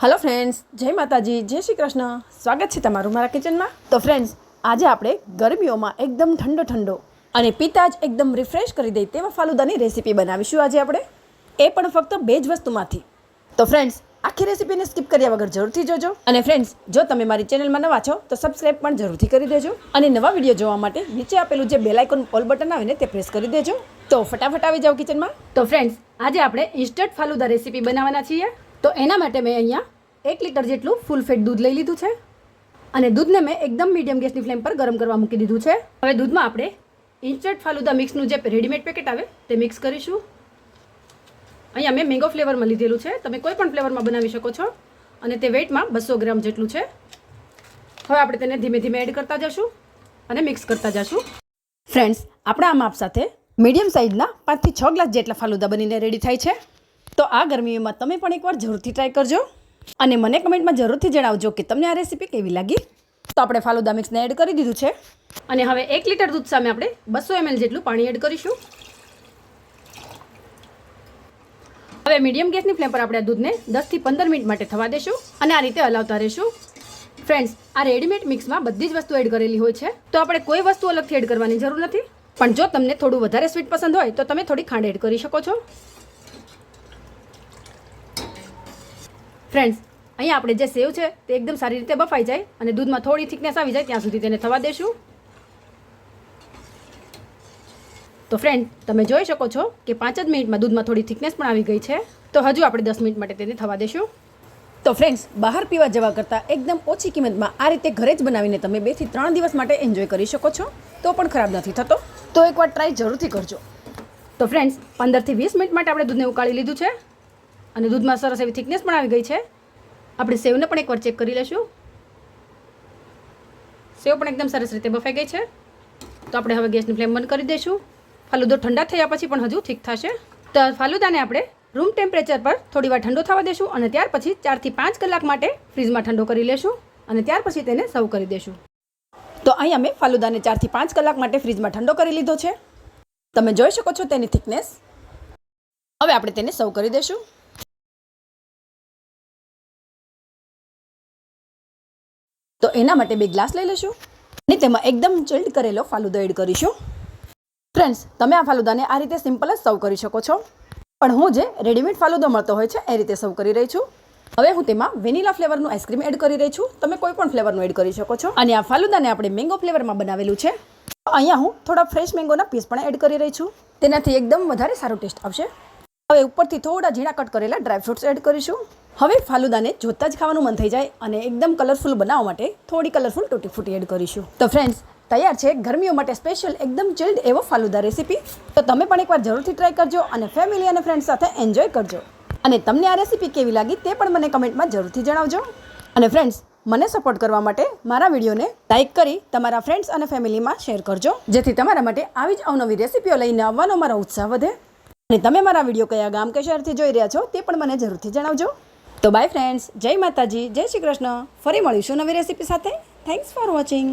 Hello friends જય માતાજી. જય શ્રી કૃષ્ણ. સ્વાગત છે તમારું મારા કિચનમાં તો ફ્રેન્ડ્સ આજે આપણે ગરમીઓમાં એકદમ ઠંડો ઠંડો અને પિતા જ એકદમ રિફ્રેશ કરી દે તેવા ફાલુદાની રેસીપી બનાવીશું આજે આપણે. એ પણ ફક્ત બે જ વસ્તુમાંથી. તો ફ્રેન્ડ્સ આખી રેસીપીને સ્કીપ કર્યા વગર જરૂરથી જોજો. અને ફ્રેન્ડ્સ જો તમે મારી ચેનલમાં નવા છો, તો સબસ્ક્રાઈબ પણ જરૂરથી કરી દેજો. અને નવા વીડિયો જોવા માટે નીચે આપેલું જે બેલાઇકોન ઓલ બટન આવે ને તે પ્રેસ કરી દેજો. તો ફટાફટ આવી જાઓ કિચનમાં તો ફ્રેન્ડ્સ આજે આપણે ઇન્સ્ટન્ટ ફાલુદા રેસીપી બનાવવાના છીએ. તો એના માટે મેં અહીંયા એક લીટર જેટલું ફૂલ ફેટ દૂધ લઈ લીધું છે. અને દૂધને મેં એકદમ મીડિયમ ગેસની ફ્લેમ પર ગરમ કરવા મૂકી દીધું છે. હવે દૂધમાં આપણે ઇન્સ્ટન્ટ ફાલુદા મિક્સનું જે રેડીમેડ પેકેટ આવે તે મિક્સ કરીશું. અહીંયા મેં મેંગો ફ્લેવરમાં લીધેલું છે. તમે કોઈ પણ ફ્લેવરમાં બનાવી શકો છો. અને તે વેઇટમાં બસો ગ્રામ જેટલું છે. હવે આપણે તેને ધીમે ધીમે એડ કરતા જશું અને મિક્સ કરતા જશું. ફ્રેન્ડ્સ, આપણા આ માપ સાથે મીડિયમ સાઇઝના પાંચથી છ ગ્લાસ જેટલા ફાલુદા બનીને રેડી થાય છે. તો આ ગરમીમાં તમે પણ એકવાર જરૂરથી ટ્રાય કરજો. અને મને કમેન્ટમાં જરૂરથી જણાવજો કે તમને આ રેસીપી કેવી લાગી. તો આપણે ફાલુદા મિક્સને એડ કરી દીધું છે. અને હવે એક લીટર દૂધ સામે આપણે બસો એમએલ જેટલું પાણી એડ કરીશું. હવે મીડિયમ ગેસની ફ્લેમ પર આપણે આ દૂધને દસથી પંદર મિનિટ માટે થવા દેશું અને આ રીતે હલાવતા રહીશું. ફ્રેન્ડ્સ આ રેડીમેડ મિક્સમાં બધી જ વસ્તુ એડ કરેલી હોય છે. તો આપણે કોઈ વસ્તુ અલગથી એડ કરવાની જરૂર નથી. પણ જો તમને થોડું વધારે સ્વીટ પસંદ હોય તો તમે થોડી ખાંડ એડ કરી શકો છો. ફ્રેન્ડ્સ અહીંયા આપણે જે સેવ છે તે એકદમ સારી રીતે બફાઈ જાય અને દૂધમાં થોડી થિકનેસ આવી જાય ત્યાં સુધી તેને થવા દેશું. તો ફ્રેન્ડ તમે જોઈ શકો છો કે પાંચ જ મિનિટમાં દૂધમાં થોડી થિકનેસ પણ આવી ગઈ છે. તો હજુ આપણે દસ મિનિટ માટે તેને થવા દેશું. તો ફ્રેન્ડ્સ બહાર પીવા જવા કરતાં એકદમ ઓછી કિંમતમાં આ રીતે ઘરે જ બનાવીને તમે બેથી ત્રણ દિવસ માટે એન્જોય કરી શકો છો. તો પણ ખરાબ નથી થતો. તો એકવાર ટ્રાય જરૂરથી કરજો. તો ફ્રેન્ડ્સ પંદરથી વીસ મિનિટ માટે આપણે દૂધને ઉકાળી લીધું છે. અને દૂધમાં સરસ એવી થિકનેસ પણ આવી ગઈ છે. આપણે સેવને પણ એકવાર ચેક કરી લઈશું. સેવ પણ એકદમ સરસ રીતે બફાઈ ગઈ છે. તો આપણે હવે ગેસની ફ્લેમ બંધ કરી દઈશું. ફાલુદો ઠંડા થયા પછી પણ હજુ ઠીક થશે. તો ફાલુદાને આપણે રૂમ ટેમ્પરેચર પર થોડી વાર ઠંડો થવા દેશું અને ત્યાર પછી ચારથી પાંચ કલાક માટે ફ્રીજમાં ઠંડો કરી લેશું અને ત્યાર પછી તેને સર્વ કરી દેશું. તો અહીંયા અમે ફાલુદાને ચારથી પાંચ કલાક માટે ફ્રીજમાં ઠંડો કરી લીધો છે. તમે જોઈ શકો છો તેની થિકનેસ. હવે આપણે તેને સર્વ કરી દેશું. તો એના માટે બે ગ્લાસ લઈ લઈશું અને તેમાં એકદમ ચિલ્ડ કરેલો ફાલુદો એડ કરીશું. ફ્રેન્ડ્સ તમે આ ફાલુદાને આ રીતે સિમ્પલ જ સર્વ કરી શકો છો. પણ હું જે રેડીમેડ ફાલુદો મળતો હોય છે, એ રીતે સર્વ કરી રહી છું. હવે હું તેમાં વેનીલા ફ્લેવરનું આઈસ્ક્રીમ એડ કરી રહી છું. તમે કોઈ પણ ફ્લેવરનું એડ કરી શકો છો. અને આ ફાલુદાને આપણે મેંગો ફ્લેવરમાં બનાવેલું છે. અહીંયા હું થોડા ફ્રેશ મેંગોના પીસ પણ એડ કરી રહી છું. તેનાથી એકદમ વધારે સારો ટેસ્ટ આવશે. હવે ઉપરથી થોડા ઝીણા કટ કરેલા ડ્રાયફ્રૂટ્સ એડ કરીશું. હવે ફાલુદાને જોતાં જ ખાવાનું મન થઈ જાય અને એકદમ કલરફુલ બનાવવા માટે થોડી કલરફુલ તૂટી ફૂટી એડ કરીશું. તો ફ્રેન્ડ્સ તૈયાર છે ગરમીઓ માટે સ્પેશિયલ એકદમ ચિલ્ડ એવો ફાલુદા રેસીપી તો તમે પણ એકવાર જરૂરથી ટ્રાય કરજો અને ફેમિલી અને ફ્રેન્ડ્સ સાથે એન્જોય કરજો. અને તમને આ રેસીપી કેવી લાગી તે પણ મને કમેન્ટમાં જરૂરથી જણાવજો. અને ફ્રેન્ડ્સ મને સપોર્ટ કરવા માટે મારા વિડીયોને લાઇક કરી તમારા ફ્રેન્ડ્સ અને ફેમિલીમાં શેર કરજો. જેથી તમારા માટે આવી જ અવનવી રેસીપીઓ લઈને આવવાનો મારો ઉત્સાહ વધે. અને તમે મારા વીડિયો કયા ગામ કે શહેરથી જોઈ રહ્યા છો તે પણ મને જરૂરથી જણાવજો. તો બાય ફ્રેન્ડ્સ જય માતાજી, જય શ્રી કૃષ્ણ. ફરી મળીશું નવી રેસીપી સાથે. Thanks for watching